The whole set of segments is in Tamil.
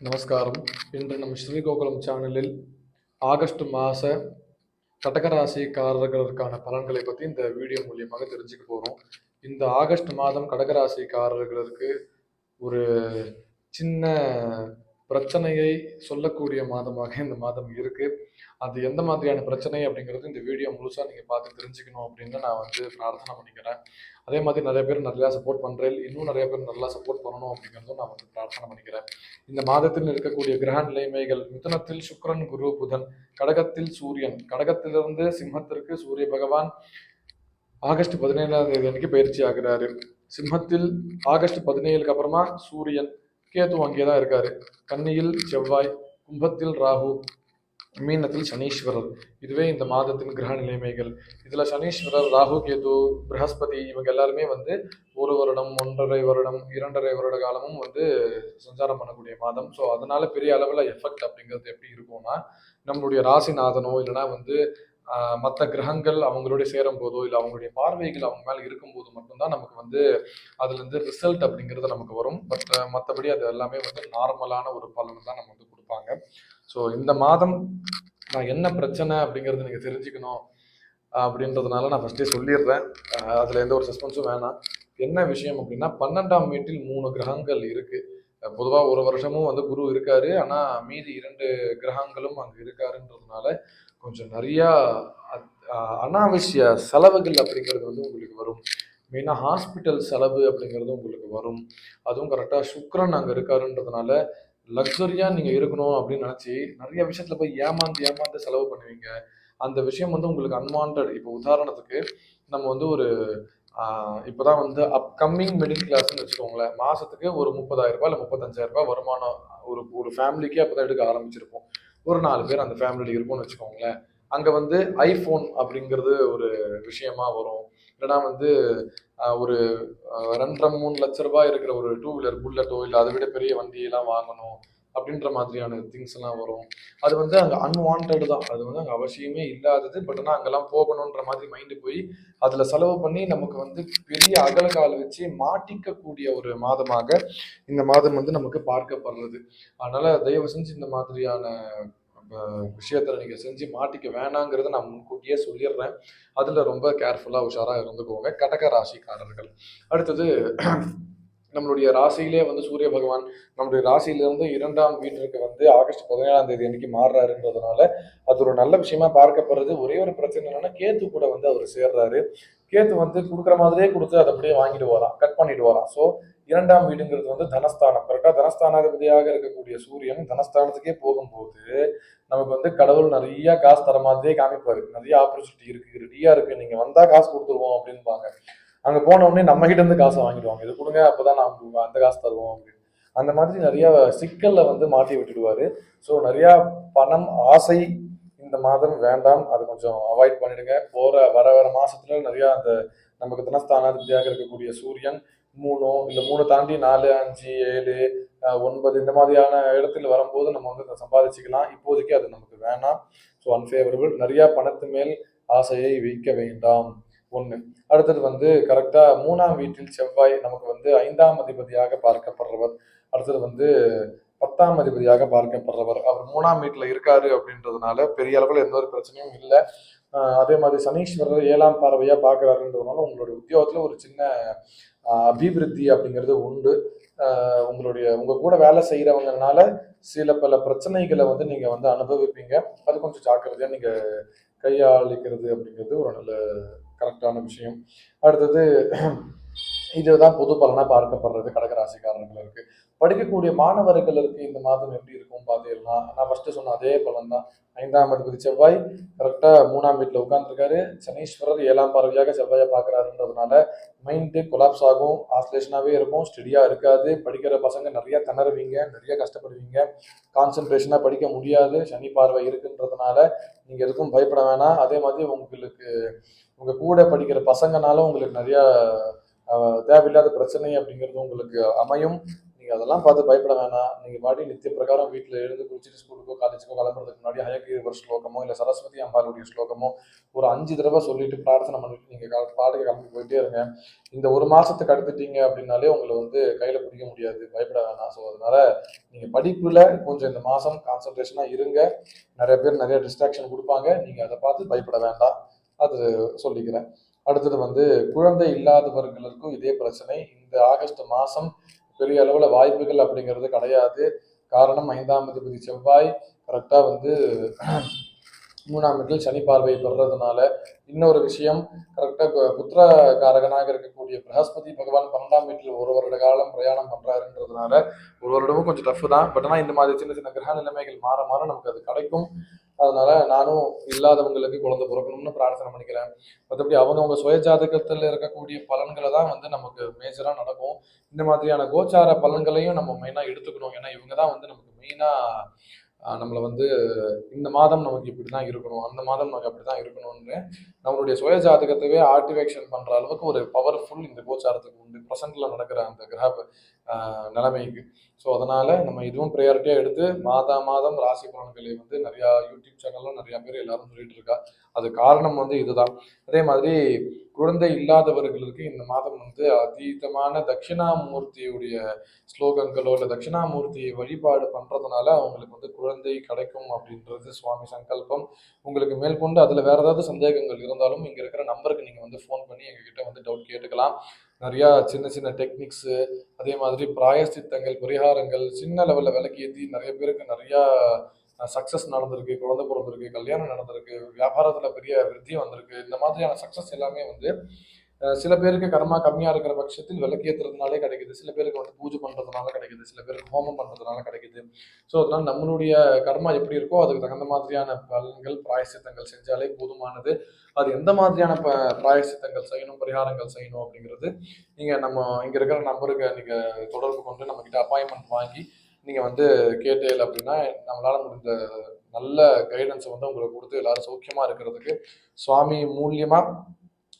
நமஸ்காரம். இன்று நம்ம ஸ்ரீகோகுலம் சேனலில் ஆகஸ்ட் மாத கடகராசிக்காரர்களுக்கான பலன்களை பற்றி இந்த வீடியோ மூலியமாக தெரிஞ்சுக்க போகிறோம் இந்த ஆகஸ்ட் மாதம் கடகராசிக்காரர்களுக்கு ஒரு சின்ன பிரச்சனையை சொல்லக்கூடிய மாதமாக இந்த மாதம் இருக்கு. அது எந்த மாதிரியான பிரச்சனை அப்படிங்கிறது இந்த வீடியோ முழுசாக நீங்கள் பார்த்து தெரிஞ்சுக்கணும் அப்படின்னு நான் வந்து பிரார்த்தனை பண்ணிக்கிறேன். அதே மாதிரி நிறைய பேர் நிறையா சப்போர்ட் பண்ணுறேன் இன்னும் நிறைய பேர் நல்லா சப்போர்ட் பண்ணணும் அப்படிங்கிறதும் நான் வந்து பிரார்த்தனை பண்ணிக்கிறேன். இந்த மாதத்தில் இருக்கக்கூடிய கிரக நிலைமைகள் மிதனத்தில் சுக்ரன் குரு புதன் கடகத்தில் சூரியன். கடகத்திலிருந்து சிம்மத்திற்கு சூரிய பகவான் ஆகஸ்ட் பதினேழாம் தேதி அன்னைக்கு பயிற்சி ஆகிறாரு. சிம்மத்தில் ஆகஸ்ட் பதினேழுக்கு அப்புறமா சூரியன் கேது அங்கே தான் இருக்காரு. கன்னியில் செவ்வாய் கும்பத்தில் ராகு மீனத்தில் சனீஸ்வரர். இதுவே இந்த மாதத்தின் கிரக நிலைமைகள். இதுல சனீஸ்வரர் ராகு கேது பிரகஸ்பதி இவங்க எல்லாருமே வந்து ஒரு வருடம் ஒன்றரை வருடம் இரண்டரை வருட காலமும் வந்து சஞ்சாரம் பண்ணக்கூடிய மாதம். ஸோ அதனால பெரிய அளவில் எஃபெக்ட் அப்படிங்கிறது எப்படி இருக்கும்னா நம்மளுடைய ராசிநாதனோ இல்லைன்னா வந்து மற்ற கிரகங்கள் அவங்களோட சேரும் போதோ இல்லை அவங்களுடைய பார்வைகள் அவங்க மேலே இருக்கும்போது மட்டும்தான் நமக்கு வந்து அதுலேருந்து ரிசல்ட் அப்படிங்கிறது நமக்கு வரும். பட் மற்றபடி அது எல்லாமே வந்து நார்மலான ஒரு பலன் தான் நம்ம வந்து கொடுப்பாங்க. ஸோ இந்த மாதம் நான் என்ன பிரச்சனை அப்படிங்கிறது நீங்கள் தெரிஞ்சுக்கணும் அப்படின்றதுனால நான் ஃபஸ்ட்டே சொல்லிடுறேன். அதில் எந்த ஒரு சஸ்பென்ஸும் வேணாம். என்ன விஷயம் அப்படின்னா பன்னெண்டாம் வீட்டில் மூணு கிரகங்கள் இருக்குது பொதுவாக ஒரு வருஷமும் வந்து குரு இருக்காரு. ஆனால் மீதி இரண்டு கிரகங்களும் அங்கே இருக்காருன்றதுனால கொஞ்சம் நிறையா அனாவசிய செலவுகள் அப்படிங்கிறது வந்து உங்களுக்கு வரும். மெயினாக ஹாஸ்பிட்டல் செலவு அப்படிங்கிறது உங்களுக்கு வரும். அதுவும் கரெக்டாக சுக்கரன் அங்கே இருக்காருன்றதுனால லக்ஸரியாக நீங்கள் இருக்கணும் அப்படின்னு நினச்சி நிறைய விஷயத்தில் போய் ஏமாந்து ஏமாந்து செலவு பண்ணுவீங்க. அந்த விஷயம் வந்து உங்களுக்கு அன்வான்ட் இப்போ உதாரணத்துக்கு நம்ம வந்து ஒரு இப்போ தான் வந்து அப்கமிங் மிடில் கிளாஸ்னு வச்சுக்கோங்களேன். மாதத்துக்கு ஒரு முப்பதாயிரம் ரூபாய் இல்லை முப்பத்தஞ்சாயிரம் ரூபாய் வருமானம் ஒரு ஒரு ஃபேமிலிக்கே அப்போ தான் எடுக்க ஆரம்பிச்சிருப்போம். ஒரு நாலு பேர் அந்த ஃபேமிலியில் இருக்கும்னு வச்சுக்கோங்களேன். அங்கே வந்து ஐஃபோன் அப்படிங்கிறது ஒரு விஷயமா வரும். இல்லைனா வந்து ஒரு ரெண்டரை மூணு லட்ச ரூபாய் இருக்கிற ஒரு டூ வீலர் புல்லட்டோ இல்லை அதை விட பெரிய வண்டியெல்லாம் வாங்கணும். அப்படின்ற மாதிரியான திங்ஸ் எல்லாம் வரும். அது வந்து அங்கே அன்வான்ட் தான். அது வந்து அங்கே அவசியமே இல்லாதது. பட் ஆனால் அங்கெல்லாம் போகணுன்ற மாதிரி மைண்டு போய் அதில் செலவு பண்ணி நமக்கு வந்து பெரிய அகலகால வச்சு மாட்டிக்கக்கூடிய ஒரு மாதமாக இந்த மாதம் வந்து நமக்கு பார்க்கப்படுறது. அதனால தயவு செஞ்சு இந்த மாதிரியான விஷயத்தில் நீங்கள் செஞ்சு மாட்டிக்க வேணாங்கிறத நான் முன்கூட்டியே சொல்லிடுறேன். அதில் ரொம்ப கேர்ஃபுல்லாக உஷாராக இருந்துக்கோங்க. கடக ராசிக்காரர்கள். அடுத்தது நம்மளுடைய ராசியிலே வந்து சூரிய பகவான் நம்மளுடைய ராசியிலிருந்து இரண்டாம் வீட்டிற்கு வந்து ஆகஸ்ட் பதினேழாம் தேதி அன்னைக்கு மாறுறாருன்றதுனால அது ஒரு நல்ல விஷயமா பார்க்கப்படுறது. ஒரே ஒரு பிரச்சனை என்னன்னா கேத்து கூட வந்து அவர் சேர்றாரு. கேத்து வந்து கொடுக்குற மாதிரியே கொடுத்து அதை அப்படியே வாங்கிட்டு வரான் கட் பண்ணிட்டு வரான் ஸோ இரண்டாம் வீடுங்கிறது வந்து தனஸ்தானம். கரெக்டாக தனஸ்தானாதிபதியாக இருக்கக்கூடிய சூரியன் தனஸ்தானத்துக்கே போகும்போது நமக்கு வந்து கடவுள் நிறைய காசு தர மாதிரியே காமிப்பாரு. நிறைய ஆப்பர்ச்சுனிட்டி இருக்கு. ரெடியா இருக்கு. நீங்க வந்தா காசு கொடுத்துருவோம் அப்படின்பாங்க. அங்கே போன உடனே நம்ம கிட்ட இருந்து காசை வாங்கிடுவாங்க. இது கொடுங்க அப்போதான் நான் அந்த காசு தருவோம் அப்படின்னு. அந்த மாதிரி நிறைய சிக்கல்ல வந்து மாட்டி விட்டுடுவாரு. ஸோ நிறைய பணம் ஆசை இந்த மாதம் வேண்டாம். அது கொஞ்சம் அவாய்ட் பண்ணிடுங்க. போற வர வர மாசத்துல நிறைய அந்த நமக்கு தினஸ்தானாதிபதியாக இருக்கக்கூடிய சூரியன் மூணோ இல்லை மூணு தாண்டி நாலு அஞ்சு ஏழு ஒன்பது இந்த மாதிரியான இடத்துல வரும்போது நம்ம வந்து சம்பாதிச்சுக்கலாம். இப்போதைக்கு அது நமக்கு வேணாம். ஸோ அன்ஃபேவரபிள் நிறையா பணத்து மேல் ஆசையை வைக்க வேண்டாம். ஒன்று அடுத்தது வந்து கரெக்டாக மூணாம் வீட்டில் செவ்வாய் நமக்கு வந்து ஐந்தாம் அதிபதியாக பார்க்கப்படுறவர். அடுத்தது வந்து பத்தாம் அதிபதியாக பார்க்கப்படுறவர். அவர் மூணாம் வீட்டில் இருக்காரு அப்படின்றதுனால பெரிய அளவில் எந்த ஒரு பிரச்சனையும் இல்லை. அதே மாதிரி சனீஸ்வரர் ஏழாம் பார்வையாக பார்க்குறாருன்றதுனால உங்களுடைய உத்தியோகத்தில் ஒரு சின்ன அபிவிருத்தி அப்படிங்கிறது உண்டு. உங்களுடைய உங்கள் கூட வேலை செய்கிறவங்கனால சில பல பிரச்சனைகளை வந்து நீங்கள் வந்து அனுபவிப்பீங்க. அது கொஞ்சம் ஜாக்கிரதையாக நீங்கள் கையாளிக்கிறது அப்படிங்கிறது ஒரு நல்ல கரெக்டான விஷயம். அடுத்தது இதுதான் பொது பலனாக பார்க்கப்படுறது கடகராசிக்காரர்களுக்கு. படிக்கக்கூடிய மாணவர்களுக்கு இந்த மாதம் எப்படி இருக்கும் பார்த்தீங்கன்னா நான் ஃபர்ஸ்ட் சொன்ன அதே பலன் தான் ஐந்தாம் அதிபதி செவ்வாய் கரெக்டாக மூணாம் வீட்டில் உட்காந்துருக்காரு சனீஸ்வரர் ஏழாம் பார்வையாக செவ்வாயை பார்க்குறாருன்றதுனால மைண்டு கொலாப்ஸ் ஆகும் ஆஸ்லேஷனாகவே இருக்கும் ஸ்டெடியாக இருக்காது. படிக்கிற பசங்க நிறையா திணறுவீங்க நிறைய கஷ்டப்படுவீங்க. கான்சன்ட்ரேஷனாக படிக்க முடியாது சனி பார்வை இருக்குன்றதுனால நீங்கள் எதுக்கும் பயப்பட வேணாம். அதே மாதிரி உங்களுக்கு உங்கள் கூட படிக்கிற பசங்கனால உங்களுக்கு நிறையா தேவையில்லாத பிரச்சனை அப்படிங்கிறது உங்களுக்கு அமையும். நீங்கள் அதெல்லாம் பார்த்து பயப்பட வேணாம். நீங்கள் பாடி நித்திய பிரகாரம் வீட்டில் எழுந்து குளிச்சுட்டு ஸ்கூலுக்கோ காலேஜுக்கோ கிளம்புறதுக்கு முன்னாடி ஹயகிரிவர் ஸ்லோகமோ இல்லை சரஸ்வதி அம்பாளுடைய ஸ்லோகமோ ஒரு அஞ்சு தடவை சொல்லிட்டு பிரார்த்தனை பண்ணிட்டு நீங்கள் பாட்டுக்கு கிளம்பி போயிட்டே இருங்க. இந்த ஒரு மாதத்துக்கு அடுத்துட்டீங்க அப்படின்னாலே உங்களை வந்து கையில் பிடிக்க முடியாது. பயப்பட வேணாம். ஸோ அதனால நீங்கள் படிப்பில் கொஞ்சம் இந்த மாதம் கான்சன்ட்ரேஷனாக இருங்க. நிறைய பேர் நிறைய டிஸ்ட்ராக்ஷன் கொடுப்பாங்க. நீங்கள் அதை பார்த்து பயப்பட வேண்டாம். அது சொல்லிக்கிறேன். அடுத்தது வந்து குழந்தை இல்லாதவர்களுக்கும் இதே பிரச்சனை. இந்த ஆகஸ்ட் மாதம் பெரிய அளவில் வாய்ப்புகள் அப்படிங்கிறது கிடையாது. காரணம் ஐந்தாம் அதிபதி செவ்வாய். கரெக்டாக வந்து மூணாம் இடத்தில் சனி பார்வை பெறுறதுனால இன்னொரு விஷயம் கரெக்டாக புத்திர காரகனாக இருக்கக்கூடிய பிரகஸ்பதி பகவான் பன்னெண்டாம் வீட்டில் ஒரு வருட காலம் பிரயாணம் பண்ணுறாருன்றதுனால ஒரு வருடமும் கொஞ்சம் டஃப் தான். பட் ஆனால் இந்த மாதிரி சின்ன சின்ன கிரக நிலைமைகள் மாற மாற நமக்கு அது கிடைக்கும். அதனால நானும் இல்லாதவங்களுக்கு குழந்தை பிறக்கணும்னு பிரார்த்தனை பண்ணிக்கிறேன். மற்றபடி அவங்கவுங்க சுயஜாதகத்தில் இருக்கக்கூடிய பலன்களை தான் வந்து நமக்கு மேஜராக நடக்கும். இந்த மாதிரியான கோச்சார பலன்களையும் நம்ம மெயினாக எடுத்துக்கணும். ஏன்னா இவங்க தான் வந்து நமக்கு மெயினாக நம்மளை வந்து இந்த மாதம் நமக்கு இப்படி தான் இருக்கணும் அந்த மாதம் நமக்கு அப்படி தான் இருக்கணும்னு நம்மளுடைய சுய ஜாதகத்தவே பண்ணுற அளவுக்கு ஒரு பவர்ஃபுல் இந்த கோச்சாரத்துக்கு உண்டு. ப்ரெசண்டில் நடக்கிற அந்த கிரக நிலைமைக்கு ஸோ அதனால் நம்ம இதுவும் ப்ரையாரிட்டியாக எடுத்து மாதா மாதம் ராசி பலன்களை வந்து நிறையா யூடியூப் சேனலும் நிறையா பேர் எல்லாரும் சொல்லிட்டு இருக்கா. அது காரணம் வந்து இதுதான். அதே மாதிரி குழந்தை இல்லாதவர்களுக்கு இந்த மாதம் வந்து அதீதமான தட்சிணாமூர்த்தியுடைய ஸ்லோகங்களோ இல்லை தட்சிணாமூர்த்தியை வழிபாடு பண்ணுறதுனால அவங்களுக்கு வந்து குழந்தை கிடைக்கும் அப்படின்றது சுவாமி சங்கல்பம். உங்களுக்கு மேற்கொண்டு அதில் வேறு ஏதாவது சந்தேகங்கள் இருந்தாலும் இங்கே இருக்கிற நம்பருக்கு நீங்கள் வந்து ஃபோன் பண்ணி எங்ககிட்ட வந்து டவுட் கேட்டுக்கலாம். நிறையா சின்ன சின்ன டெக்னிக்ஸு அதே மாதிரி பிராயசித்தங்கள் பரிகாரங்கள் சின்ன லெவலில் விலைக்கு ஏற்றி நிறைய பேருக்கு நிறையா சக்ஸஸ் நடந்திருக்கு. குழந்தை பிறந்திருக்கு கல்யாணம் நடந்திருக்கு வியாபாரத்தில் பெரிய விருத்தி வந்திருக்கு. இந்த மாதிரியான சக்ஸஸ் எல்லாமே வந்து சில பேருக்கு கர்மா கம்மியாக இருக்கிற பட்சத்தில் விளக்கேற்றுறதுனாலே கிடைக்குது. சில பேருக்கு வந்து பூஜை பண்ணுறதுனால கிடைக்குது. சில பேருக்கு ஹோமம் பண்ணுறதுனால கிடைக்குது. ஸோ அதனால் நம்மளுடைய கர்மா எப்படி இருக்கோ அதுக்கு தகுந்த மாதிரியான பலன்கள் பிராயசித்தங்கள் செஞ்சாலே போதுமானது. அது எந்த மாதிரியான ப பிராயசித்தங்கள் செய்யணும் பரிகாரங்கள் செய்யணும் அப்படிங்கிறது நீங்கள் நம்ம இங்கே இருக்கிற நம்பருக்கு நீங்கள் தொடர்பு கொண்டு நம்மக்கிட்ட அப்பாயின்மெண்ட் வாங்கி நீங்கள் வந்து கேட்டேல் அப்படின்னா நம்மளால் முடிந்த நல்ல கைடன்ஸை வந்து உங்களுக்கு கொடுத்து எல்லாரும் சௌக்கியமாக இருக்கிறதுக்கு சுவாமி மூலியமாக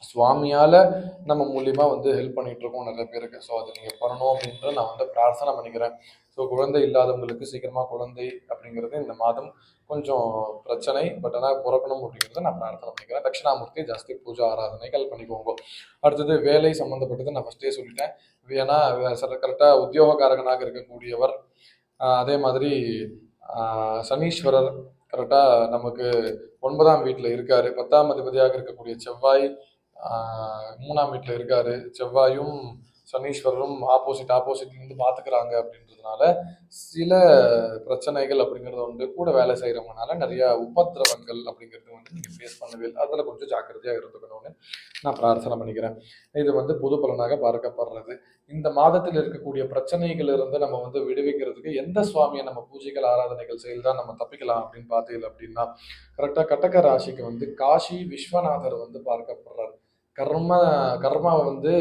சுவாமியால் நம்ம மூலியமாக வந்து ஹெல்ப் பண்ணிகிட்ருக்கோம் இருக்கோம் நிறைய பேருக்கு. ஸோ அதை நீங்கள் பண்ணணும் அப்படின்ற நான் வந்து பிரார்த்தனை பண்ணிக்கிறேன். ஸோ குழந்தை இல்லாதவங்களுக்கு சீக்கிரமாக குழந்தை அப்படிங்கிறது இந்த மாதம் கொஞ்சம் பிரச்சனை. பட் ஆனால் பிறக்கணும் அப்படிங்கிறத நான் பிரார்த்தனை பண்ணிக்கிறேன். தட்சிணாமூர்த்தி ஜாஸ்தி பூஜா ஆராதனைகள் பண்ணிக்கோங்க. அடுத்தது வேலை சம்மந்தப்பட்டது நான் ஃபஸ்ட்டே சொல்லிட்டேன். ஏன்னா சில கரெக்டாக உத்தியோகக்காரகனாக இருக்கக்கூடியவர் அதே மாதிரி சனீஸ்வரர் கரெக்டாக நமக்கு ஒன்பதாம் வீட்டில் இருக்காரு. பத்தாம் அதிபதியாக இருக்கக்கூடிய செவ்வாய் மூணாம் வீட்டில் இருக்காரு. செவ்வாயும் சனீஸ்வரரும் ஆப்போசிட் ஆப்போசிட்லேருந்து பார்த்துக்கிறாங்க அப்படின்றதுனால சில பிரச்சனைகள் அப்படிங்கிறது வந்து கூட வேலை செய்கிறவங்கனால நிறைய உபத்திரவங்கள் அப்படிங்கிறது வந்து நீங்கள் ஃபேஸ் பண்ணவே அதில் கொஞ்சம் ஜாக்கிரதையாக இருந்துக்கணும்னு நான் பிரார்த்தனை பண்ணிக்கிறேன். இது வந்து பொது பலனாக பார்க்கப்படுறது. இந்த மாதத்தில் இருக்கக்கூடிய பிரச்சனைகள் இருந்து நம்ம வந்து விடுவிக்கிறதுக்கு எந்த சுவாமியை நம்ம பூஜைகள் ஆராதனைகள் செய்து தான் நம்ம தப்பிக்கலாம் அப்படின்னு பார்த்தீங்க அப்படின்னா கரெக்டாக கட்டக்க ராசிக்கு வந்து காஷி விஸ்வநாதர் வந்து பார்க்கப்படுறார். கர்ம கர்மாவை வந்து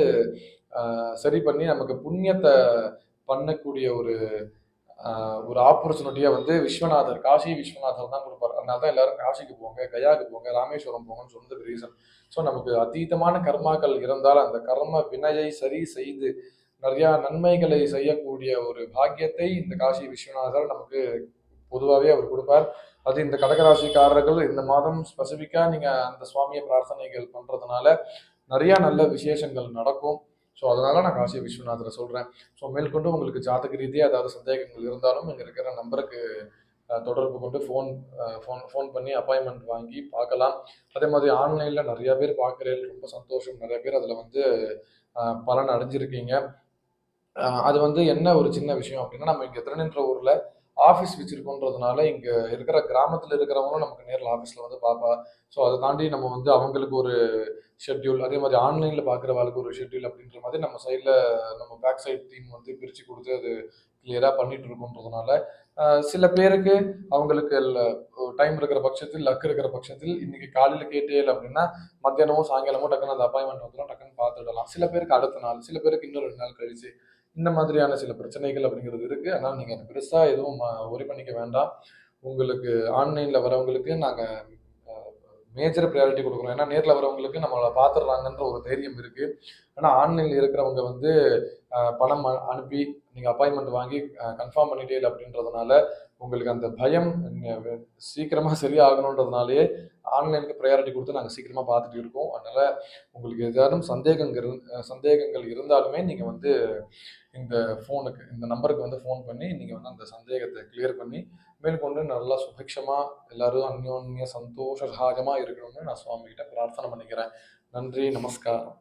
சரி பண்ணி நமக்கு புண்ணியத்தை பண்ணக்கூடிய ஒரு ஒரு ஆப்பர்ச்சுனிட்டியை வந்து விஸ்வநாதர் காஷி விஸ்வநாதர் தான் கொடுப்பார். அதனால தான் எல்லாரும் காசிக்கு போங்க கயாவுக்கு போங்க ராமேஸ்வரம் போங்கன்னு சொன்னது ரீசன் ஸோ நமக்கு அதீதமான கர்மாக்கள் இருந்தால் அந்த கர்ம வினையை சரி செய்து நிறையா நன்மைகளை செய்யக்கூடிய ஒரு பாக்கியத்தை இந்த காசி விஸ்வநாதர் நமக்கு பொதுவாகவே அவர் கொடுப்பார். அது இந்த கடகராசிக்காரர்கள் இந்த மாதம் ஸ்பெசிஃபிக்காக நீங்கள் அந்த சுவாமியை பிரார்த்தனைகள் பண்ணுறதுனால நிறையா நல்ல விசேஷங்கள் நடக்கும். ஸோ அதனால நான் காசி விஸ்வநாதரை சொல்கிறேன் ஸோ மேற்கொண்டு உங்களுக்கு ஜாதக ரீதியாக ஏதாவது சந்தேகங்கள் இருந்தாலும் இங்கே இருக்கிற நம்பருக்கு தொடர்பு கொண்டு ஃபோன் ஃபோன் ஃபோன் பண்ணி அப்பாயின்மெண்ட் வாங்கி பார்க்கலாம். அதே மாதிரி ஆன்லைனில் நிறைய பேர் பார்க்குறேன். ரொம்ப சந்தோஷம். நிறைய பேர் அதில் வந்து பலன் அடைஞ்சிருக்கீங்க. அது வந்து என்ன ஒரு சின்ன விஷயம் அப்படின்னா நம்ம இங்கே திருநின்ற ஊரில் ஆஃபீஸ் வச்சிருக்கோன்றதுனால இங்கே இருக்கிற கிராமத்தில் இருக்கிறவங்களும் நமக்கு நேரில் ஆஃபீஸில் வந்து பார்ப்பா ஸோ அதை தாண்டி நம்ம வந்து அவங்களுக்கு ஒரு ஷெட்யூல் அதே மாதிரி ஆன்லைனில் பார்க்குறவாளுக்கு ஒரு ஷெட்யூல் அப்படின்ற மாதிரி நம்ம சைடில் நம்ம பேக் சைட் டீம் வந்து பிரித்து கொடுத்து அது கிளியராக பண்ணிட்டு இருக்கோன்றதுனால சில பேருக்கு அவங்களுக்கு டைம் இருக்கிற பட்சத்தில் லக் இருக்கிற பட்சத்தில் இன்னைக்கு காலையில் கேட்டேல் அப்படின்னா மத்தியானமோ சாயங்காலமோ டக்குன்னு அந்த அப்பாயின்மெண்ட் வந்துடும் டக்குன்னு பார்த்துடலாம். சில பேருக்கு அடுத்த நாள் சில பேருக்கு இன்னும் ரெண்டு நாள் கழிச்சு. இந்த மாதிரியான சில பிரச்சனைகள் அப்படிங்கிறது இருக்குது ஆனால் நீங்கள் பெருசாக எதுவும் ஒரி பண்ணிக்க வேண்டாம். உங்களுக்கு ஆன்லைனில் வரவங்களுக்கு நாங்கள் மேஜர் ப்ரையாரிட்டி கொடுக்குறோம். ஏன்னா நேரில் வரவங்களுக்கு நம்மளை பார்த்துடுறாங்கன்ற ஒரு தைரியம் இருக்குது ஏன்னா ஆன்லைனில் இருக்கிறவங்க வந்து பணம் அனுப்பி நீங்கள் அப்பாயின்மெண்ட் வாங்கி கன்ஃபார்ம் பண்ணிட்டே இல்லை அப்படின்றதுனால உங்களுக்கு அந்த பயம் ந- சீக்கிரமா சரியாகணுன்றதுனாலேயே ஆன்லைனுக்கு ப்ரையாரிட்டி கொடுத்து நாங்கள் சீக்கிரமா பார்த்துட்டு இருக்கோம். அதனால உங்களுக்கு ஏதாவது சந்தேகங்கள் சந்தேகங்கள் இருந்தாலுமே நீங்கள் வந்து இந்த ஃபோனுக்கு இந்த நம்பருக்கு வந்து ஃபோன் பண்ணி நீங்கள் வந்து அந்த சந்தேகத்தை கிளியர் பண்ணி மேற்கொண்டு நல்லா சுபிக்ஷமாக எல்லாரும் அந்யோன்ய சந்தோஷ இருக்கணும்னு நான் சுவாமிகிட்ட பிரார்த்தனை பண்ணிக்கிறேன். நன்றி நமஸ்காரம்.